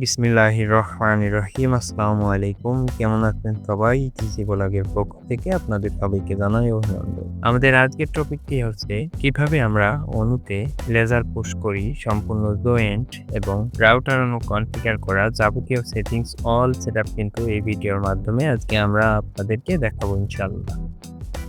বিসমিল্লাহির রহমানির রহিম আসসালামু আলাইকুম। কেমন আছেন সবাই? টিসি ব্লগের পক্ষ থেকে আপনাদের সবাইকে জানাই অভিনন্দন। আমাদের আজকের টপিকটি হচ্ছে, কীভাবে আমরা অনুতে লেজার পুশ করি, সম্পূর্ণ জয়েন্ট এবং রাউটার অনু কনফিগার করা যাবতীয় সেটিংস, অল সেটআপ কিন্তু এই ভিডিওর মাধ্যমে আজকে আমরা আপনাদেরকে দেখাবো ইনশাআল্লাহ।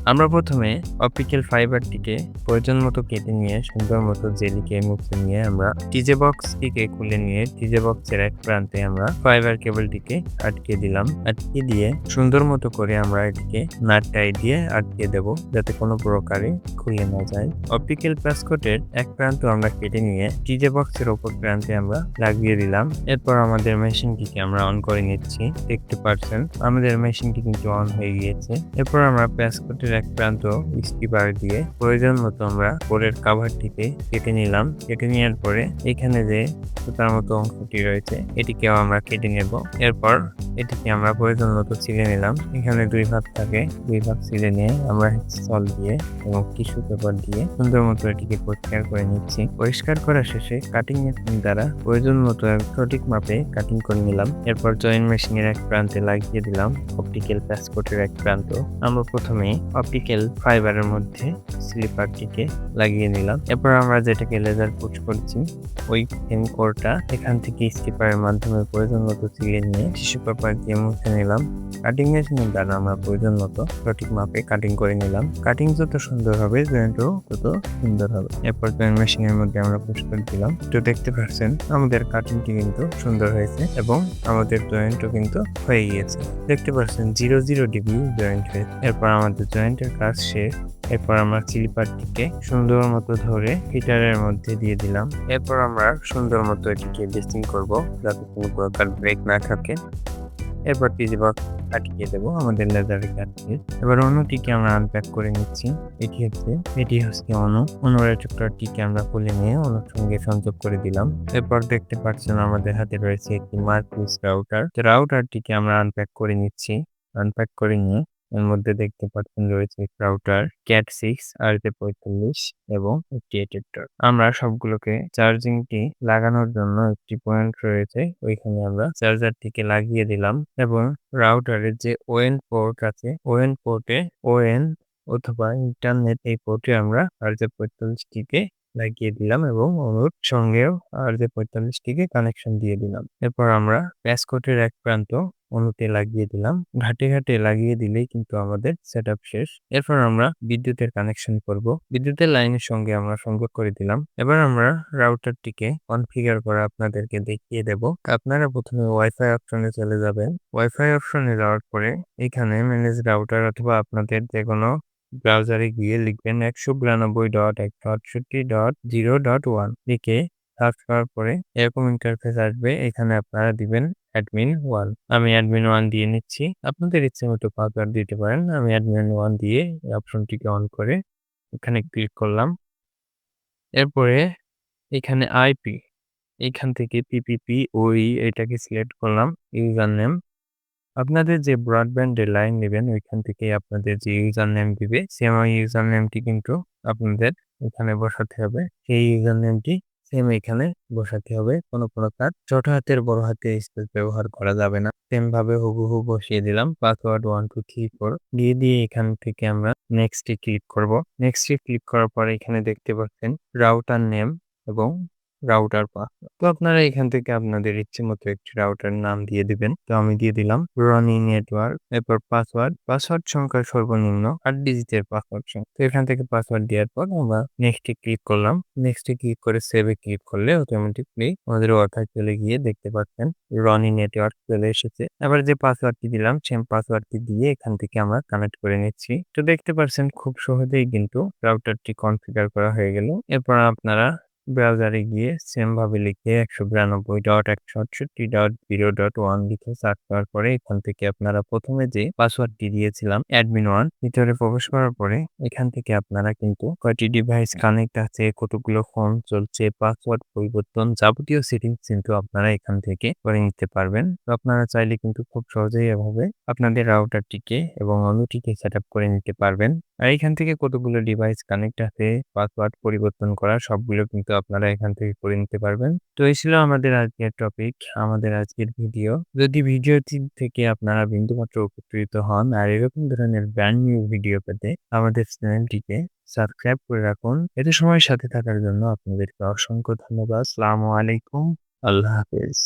আমরা প্রথমে অপটিক্যাল ফাইবারটিকে প্রয়োজন মতো কেটে নিয়ে, সুন্দর মতো জেলিকে মুছে নিয়ে আমরা টিজে বক্সটিকে খুলে নিয়ে টিজে বক্সের এক প্রান্তে আমরা ফাইবার কেবলটিকে আটকে দিলাম। আটকে দিয়ে সুন্দর মতো করে আমরা এটিকে নাটটাই দিয়ে আটকে দেব যাতে কোনো প্রকারে খুলে না যায়। অপটিক্যাল প্লাসকোটের এক প্রান্ত আমরা কেটে নিয়ে টিজে বক্সের ওপর প্রান্তে আমরা লাগিয়ে দিলাম। এরপর আমাদের মেশিনটিকে আমরা অন করে নিচ্ছি, দেখতে পাচ্ছেন। আমাদের মেশিনটি কিন্তু অন হয়ে গিয়েছে। এরপর আমরা প্লাসকোটের এক প্রান্ত স্কিপার দিয়ে প্রয়োজন মতো আমরা বোর্ডের কাভারটিকে কেটে নিলাম। কেটে নেওয়ার পরে এখানে যে সুতার মতো অংশটি রয়েছে, এটিকেও আমরা কেটে নেব। এরপর এটিকে আমরা প্রয়োজন মতো ছিঁড়ে নিলাম। এখানে দুই ভাগ থাকে। দুই ভাগ ছিঁড়ে নিয়ে আমরা সল দিয়ে এবং টিস্যু পেপার দিয়ে সুন্দর মতো এটিকে পরিষ্কার করে নিচ্ছি। পরিষ্কার করা শেষে কাটিং মেশিন দ্বারা প্রয়োজন মতো সঠিক মাপে কাটিং করে নিলাম। এরপর জয়েন্ট মেশিনের এক প্রান্তে লাগিয়ে দিলাম অপটিক্যাল প্যাসপোর্টের এক প্রান্ত। আমরা প্রথমে অপটিক্যাল ফাইবারের মধ্যে স্লিপারটিকে লাগিয়ে নিলাম। এরপর আমরা যেটাকে লেজার পুট করছি ওই ফেম কোরটা এখান থেকে স্লিপারের মাধ্যমে প্রয়োজন মতো ছিঁড়ে নিয়ে টিস্যু পেপার দিয়ে মুছে নিলাম। কাটিং মেশিনের দ্বারা আমরা প্রয়োজন মতো সঠিক মাপে কাটিং করে নিলাম। কাটিং যত সুন্দর হবে জয়েন্টও তত সুন্দর হবে। এরপর জয়েন্ট মেশিনের মধ্যে আমরা পুশ করে দিলাম। তো দেখতে পাচ্ছেন, আমাদের কাটিংটি কিন্তু সুন্দর হয়েছে এবং আমাদের জয়েন্টও কিন্তু হয়ে গিয়েছে। দেখতে পাচ্ছেন জিরো জিরো ডিগ্রি জয়েন্ট হয়েছে এরপর আমাদের জয়েন্টের কাজ শেষ। এরপর আমরা স্লিপারটিকে সুন্দর মতো ধরে হিটারের মধ্যে দিয়ে দিলাম। এরপর আমরা সুন্দর মতো এটিকে ড্রেসিং করব যাতে কোনো প্রকার ব্রেক না থাকে। এরপর টিজি বক্স আটকে দেবো আমাদের লেজারের কাটকে এবার অন্যটিকে আমরা আনপ্যাক করে নিচ্ছি। এটি হচ্ছে এটি হচ্ছে অনু। অনুর টিকে আমরা খুলে নিয়ে অনুর সঙ্গে সংযোগ করে দিলাম। এরপর দেখতে পাচ্ছেন আমাদের হাতে রয়েছে একটি মার্কিস রাউটার রাউটারটিকে আমরা আনপ্যাক করে নিচ্ছি। আনপ্যাক করে নিয়ে এর মধ্যে দেখতে পাচ্ছেন রয়েছে রাউটার ক্যাট সিক্স আর তে পঁয়তাল্লিশ এবং একটি এডেপ্টার আমরা সবগুলোকে চার্জিংটি লাগানোর জন্য একটি পয়েন্ট রয়েছে, ওইখানে আমরা চার্জারটিকে লাগিয়ে দিলাম এবং রাউটারের যে ওয়েন পোর্ট আছে ওয়েন পোর্টে ওএন অথবা ইন্টারনেট এই পোর্টে আমরা আর যে পঁয়তাল্লিশটিকে লাগিয়ে দিলাম এবং অনুর সঙ্গেও আর যে পঁয়তাল্লিশটিকে কানেকশন দিয়ে দিলাম। এরপর আমরা প্যাসকোটের এক প্রান্ত অনুতে লাগিয়ে দিলাম। ঘাটে ঘাটে লাগিয়ে দিলেই কিন্তু আমাদের সেট শেষ। এরপর আমরা বিদ্যুতের কানেকশন করব। বিদ্যুতের লাইনের সঙ্গে আমরা সংযোগ করে দিলাম। এবার আমরা রাউটারটিকে কনফিগার করা আপনাদেরকে দেখিয়ে দেব। আপনারা প্রথমে ওয়াইফাই অপশনে চলে যাবেন। ওয়াইফাই অপশনে যাওয়ার পরে এখানে ম্যানেজ রাউটার অথবা আপনাদের যে কোনো ব্রাউজারে গিয়ে লিখবেন একশো বিরানব্বই ডট একশো আটষট্টি ডট জিরো ডট ওয়ান লিখে সার্চ করার পরে এরকম ইন্টারফেস আসবে। এখানে আপনারা দিবেন অ্যাডমিন ওয়ান আমি অ্যাডমিন ওয়ান দিয়ে নিচ্ছি। আপনাদের ইচ্ছে মতো পাসওয়ার্ড দিতে পারেন। আমি অ্যাডমিন ওয়ান দিয়ে অপশনটিকে অন করে এখানে ক্লিক করলাম। এরপরে এখানে আইপি এখান থেকে পিপিপি ওই এটাকে সিলেক্ট করলাম ইউজার নেম আপনাদের যে ব্রডব্যান্ডের লাইন নেবেন, ওইখান থেকে আপনাদের যে ইউজার নেম দিবে সেম ইউজার নেমটি কিন্তু আপনাদের এখানে বসাতে হবে। সেই ইউজার নেমটি সেম এখানে বসাতে হবে। কোনো প্রকার ছোট হাতের বড় হাতের স্পেস ব্যবহার করা যাবে না। সেম ভাবে হুবহু বসিয়ে দিলাম। Password one two three four দিয়ে দিয়ে এখান থেকে আমরা নেক্সটে ক্লিক করব। নেক্সটে ক্লিক করার পর এখানে দেখতে পাচ্ছেন রাউটার নেম এবং রাউটার পাসওয়ার্ড তো আপনারা এখান থেকে আপনাদের ইচ্ছে মতো একটি রাউটার নাম দিয়ে দিবেন। তো আমি দিয়ে দিলাম রনি নেটওয়ার্ক এরপর পাসওয়ার্ড পাসওয়ার্ড সংখ্যা সর্বনিম্ন আট ডিজিটের পাসওয়ার্ড সংখ্যা। তো এখান থেকে পাসওয়ার্ড দেওয়ার পর আমরা নেক্সটে ক্লিক করলাম। নেক্সটে ক্লিক করে সেভে ক্লিক করলে অটোমেটিকলি আমাদের ওয়াইফাই চলে গিয়ে দেখতে পাচ্ছেন রনি নেটওয়ার্ক চলে এসেছে। এবার যে পাসওয়ার্ডটি দিলাম সেম পাসওয়ার্ডটি দিয়ে এখান থেকে আমরা কানেক্ট করে নিচ্ছি। তো দেখতে পাচ্ছেন খুব সহজেই কিন্তু রাউটারটি কনফিগার করা হয়ে গেল। এরপর আপনারা ব্রাউজারে গিয়ে সেম ভাবে লিখে একশো বিরানব্বই ডট একশো আটষট্টি ডট জিরো ডট ওয়ান লিখে সার্চ করার পরে এখান থেকে আপনারা প্রথমে যে পাসওয়ার্ডটি দিয়েছিলাম অ্যাডমিন ওয়ান ভিতরে প্রবেশ করার পরে এখান থেকে আপনারা কিন্তু কয়টি ডিভাইস কানেক্ট আছে, কতগুলো ফোন চলছে পাসওয়ার্ড পরিবর্তন যাবতীয় সেটিংস কিন্তু আপনারা এখান থেকে করে নিতে পারবেন। তো আপনারা চাইলে কিন্তু খুব সহজেই এভাবে আপনাদের রাউটারটিকে এবং অনুটিকে সেট করে নিতে পারবেন। আর এখান থেকে কতগুলো ডিভাইস কানেক্ট আছে পাসওয়ার্ড পরিবর্তন করা, সবগুলো কিন্তু আপনারা এখান থেকে করে নিতে পারবেন। তো এই ছিল আমাদের আজকের টপিক আমাদের আজকের ভিডিও যদি ভিডিওটি থেকে আপনারা বিন্দুমাত্র উপকৃত হন আর এরকম ধরনের ব্র্যান্ড নিউ ভিডিও পেতে আমাদের চ্যানেলটিকে সাবস্ক্রাইব করে রাখুন। এতে সময়ের সাথে থাকার জন্য আপনাদেরকে অসংখ্য ধন্যবাদ। আসসালামু আলাইকুম। আল্লাহ হাফেজ।